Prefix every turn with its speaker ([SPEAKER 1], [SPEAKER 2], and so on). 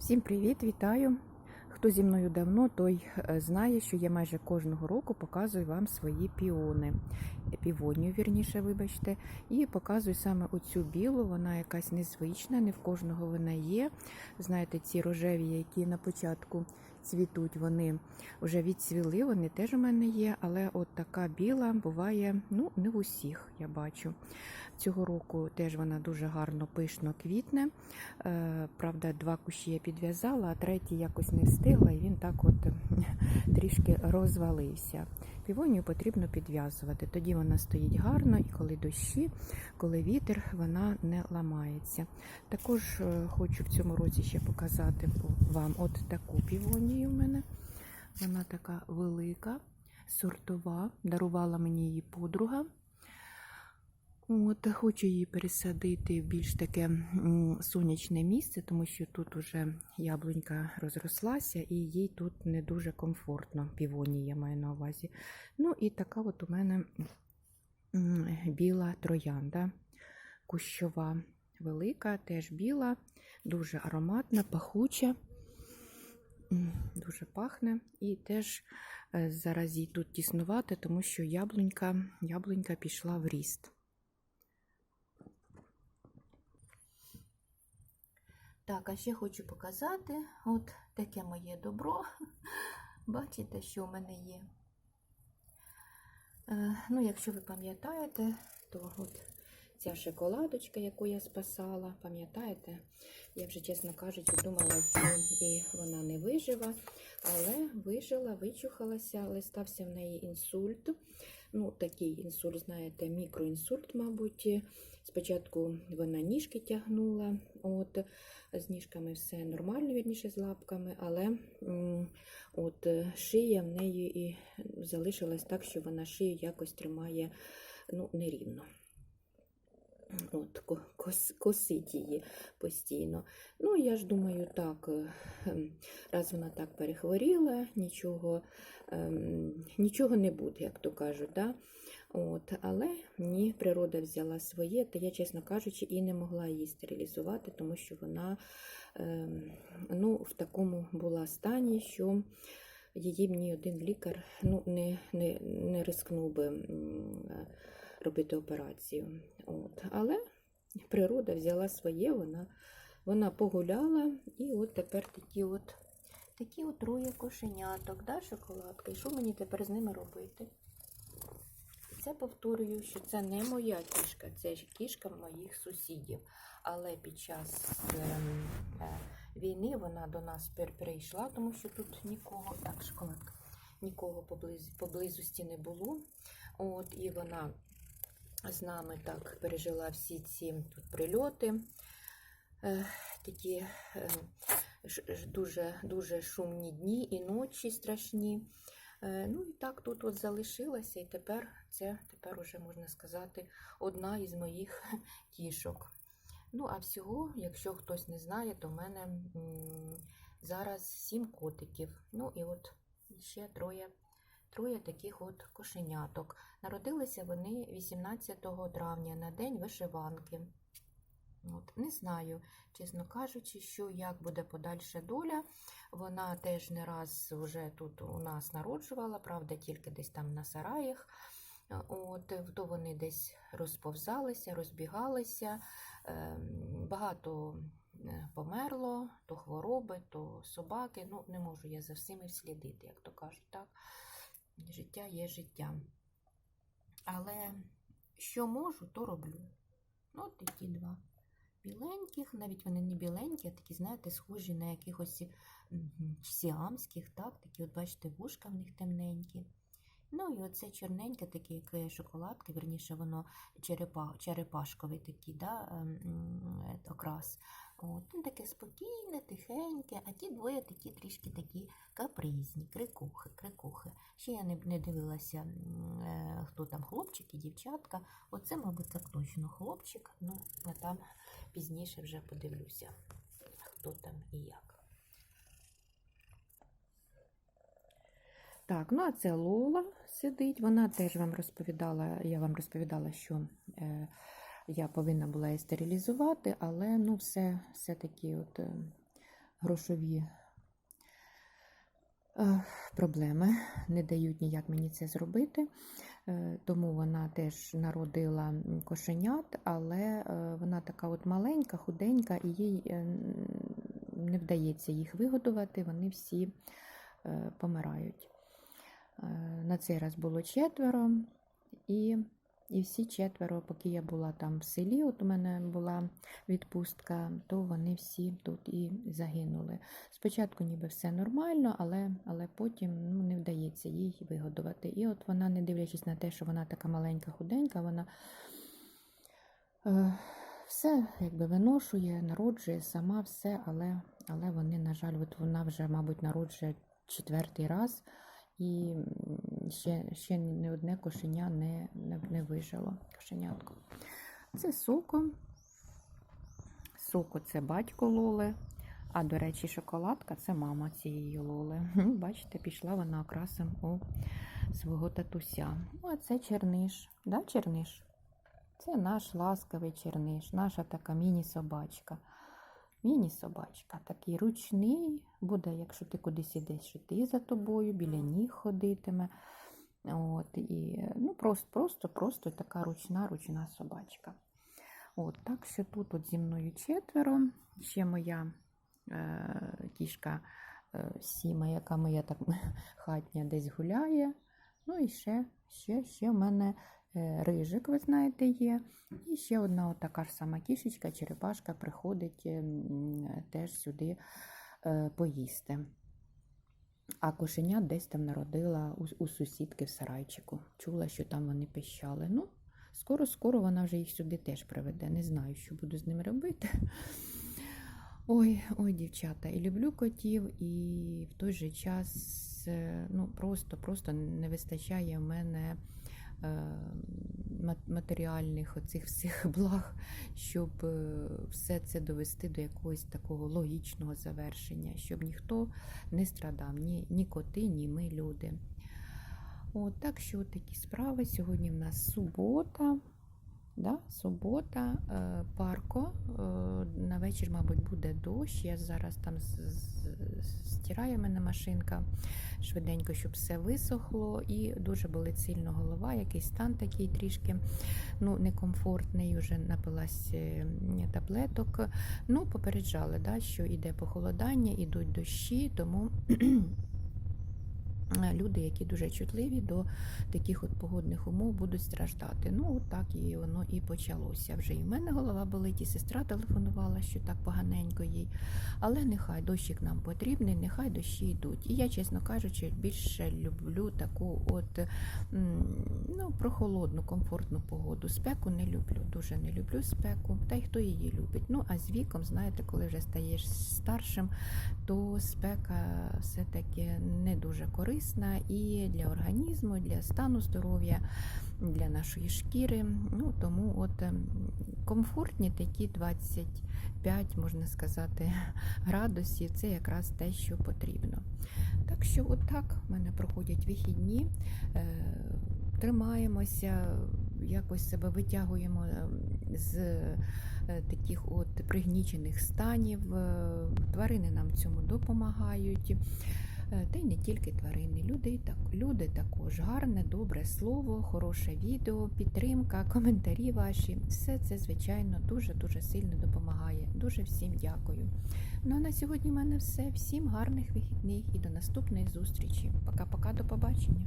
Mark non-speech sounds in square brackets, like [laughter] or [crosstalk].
[SPEAKER 1] Всім привіт, вітаю! Хто зі мною давно, той е, знає, що я майже кожного року показую вам свої піони, півонію, вірніше, вибачте, і показую саме оцю білу, вона якась незвична, не в кожного вона є. Знаєте, ці рожеві, які на початку цвітуть, вони вже відцвіли, вони теж у мене є, але от така біла буває ну, не в усіх, я бачу. Цього року теж вона дуже гарно пишно квітне. Е, Правда, два кущі я підв'язала, а третій якось не встигла, і він так от [laughs] трішки розвалився. Півонію потрібно підв'язувати. Тоді вона стоїть гарно, і коли дощі, коли вітер, вона не ламається. Також е, хочу в цьому році ще показати вам от таку півонію в мене. Вона така велика, сортова. Дарувала мені її подруга. От, хочу її пересадити в більш таке сонячне місце, тому що тут уже яблунька розрослася і їй тут не дуже комфортно. Півонії я маю на увазі. Ну і така от у мене біла троянда, кущова, велика, теж біла, дуже ароматна, пахуча. Дуже пахне і теж е, зараз їй тут тіснувати, тому що яблунька, яблунька пішла в ріст. Так, а ще хочу показати от таке моє добро. [laughs] Бачите, що в мене є. Е, ну, якщо ви пам'ятаєте, то от ця шоколадочка, яку я спасала, пам'ятаєте, я вже, чесно кажучи, думала, що і вона не вижива, але вижила, вичухалася, але стався в неї інсульт. Ну, такий інсульт, знаєте, мікроінсульт, мабуть. Спочатку вона ніжки тягнула, от, з ніжками все нормально, вірніше, з лапками, але от, шия в неї і залишилась так, що вона шию якось тримає ну, нерівно. От, ко- кос, косить її постійно. Ну, я ж думаю, так, ем, раз вона так перехворіла, нічого, ем, нічого не буде, як то кажуть. Да? От, але ні, природа взяла своє, та я, чесно кажучи, і не могла її стерилізувати, тому що вона ем, ну, в такому була стані, що її б ні один лікар ну, не, не, не рискнув би робити операцію. От. Але природа взяла своє, вона, вона погуляла, і от тепер такі от, такі от троє кошеняток, да, шоколадка. І що мені тепер з ними робити? Це повторюю, що це не моя кішка, це кішка моїх сусідів. Але під час ем, е, війни вона до нас перейшла, тому що тут нікого, так, шоколадка, нікого поблизу, поблизості не було. От, і вона з нами так пережила всі ці тут прильоти. Е, такі е, дуже, дуже шумні дні і ночі страшні. Е, Ну і так тут от залишилася, і тепер це тепер уже можна сказати одна із моїх [laughs] кішок. Ну, а всього, якщо хтось не знає, то в мене зараз сім котиків. Ну і от ще троє, троє таких от кошеняток. Народилися вони 18 травня на день вишиванки. От, не знаю, чесно кажучи, що як буде подальша доля. Вона теж не раз вже тут у нас народжувала, правда, тільки десь там на сараях. От, то вони десь розповзалися, розбігалися. Ем, Багато е, померло, то хвороби, то собаки. Ну, не можу я за всіми вслідити, як то кажуть, так. Життя є життя. Але що можу, то роблю. Ну, от такі два біленьких, навіть вони не біленькі, а такі, знаєте, схожі на якихось сіамських, так, такі, от бачите, вушка в них темненькі. Ну і оце чорненьке, таке, як е, шоколадка, верніше, воно черепа, черепашковий такий, да, ем, окрас. От, він таке спокійне, тихеньке, а ті двоє такі трішки такі капризні, крикухи, крикухи. Ще я не, не дивилася, е, хто там хлопчик і дівчатка. Оце, мабуть, так точно хлопчик, ну, а там пізніше вже подивлюся, хто там і як. Так, ну а це Лола сидить. Вона теж вам розповідала, я вам розповідала, що е, я повинна була її стерилізувати, але ну, все, все-таки от, е, грошові е, проблеми, не дають ніяк мені це зробити. Е, Тому вона теж народила кошенят, але вона така от маленька, худенька, і їй не вдається їх вигодувати, вони всі помирають. На цей раз було четверо, і, і всі четверо, поки я була там в селі, от у мене була відпустка, то вони всі тут і загинули. Спочатку ніби все нормально, але, але потім ну, не вдається їй вигодувати. І от вона, не дивлячись на те, що вона така маленька, худенька, вона е, все якби виношує, народжує сама все, але, але вони, на жаль, от вона вже, мабуть, народжує четвертий раз. І ще, ще не одне кошеня не, не, не вижило. Кошенятко. Це соко. Соко це батько Лоли. А, до речі, шоколадка це мама цієї Лоли. Бачите, пішла вона окрасом у свого татуся. Ну, а це черниш. Да, черниш? Це наш ласкавий черниш, наша така міні-собачка. Міні-собачка, такий ручний, буде, якщо ти кудись ідеш, йти за тобою, біля ніг ходитиме. От, і, ну, просто, просто, просто така ручна, ручна собачка. От, так що тут от зі мною четверо. Ще моя е, кішка е, Сіма, яка моя так [laughs] хатня десь гуляє. Ну і ще, ще, ще в мене рижик, ви знаєте, є. І ще одна така ж сама кішечка, черепашка приходить ем, теж сюди е, поїсти. А кошеня десь там народила у, сусідки в сарайчику. Чула, що там вони пищали. Ну, скоро-скоро вона вже їх сюди теж приведе. Не знаю, що буду з ними робити. Ой, ой, дівчата, і люблю котів, і в той же час е, ну, просто, просто не вистачає в мене е, матеріальних оцих всіх [laughs] благ, щоб е, все це довести до якогось такого логічного завершення, щоб ніхто не страдав, ні, ні коти, ні ми, люди. От, так що такі справи. Сьогодні в нас субота. Да, субота, е, парко. Е, на вечір, мабуть, буде дощ. Я зараз там з- стирає мене машинка швиденько, щоб все висохло. І дуже болить сильно голова, якийсь стан такий трішки ну, некомфортний. Вже напилась е, таблеток. Ну, попереджали, да, що йде похолодання, ідуть дощі, тому. Люди, які дуже чутливі до таких от погодних умов, будуть страждати. Ну, от так і воно і почалося. Вже і в мене голова болить, і сестра телефонувала, що так поганенько їй. Але нехай дощик нам потрібний, нехай дощі йдуть. І я, чесно кажучи, більше люблю таку от ну, прохолодну, комфортну погоду. Спеку не люблю, дуже не люблю спеку. Та й хто її любить. Ну, а з віком, знаєте, коли вже стаєш старшим, то спека все-таки не дуже корисна і для організму, і для стану здоров'я, для нашої шкіри. Ну, тому от ем, комфортні такі 25, можна сказати, [laughs] градусів це якраз те, що потрібно. Так що, отак в мене проходять вихідні. Е, Тримаємося, якось себе витягуємо е, з е, таких от пригнічених станів. Е, Тварини нам цьому допомагають. Е, Та й не тільки тварини, люди, так, люди також гарне, добре слово, хороше відео, підтримка, коментарі ваші. Все це, звичайно, дуже-дуже сильно допомагає. Дуже всім дякую. Ну а на сьогодні в мене все. Всім гарних вихідних і до наступної зустрічі. Пока-пока, до побачення.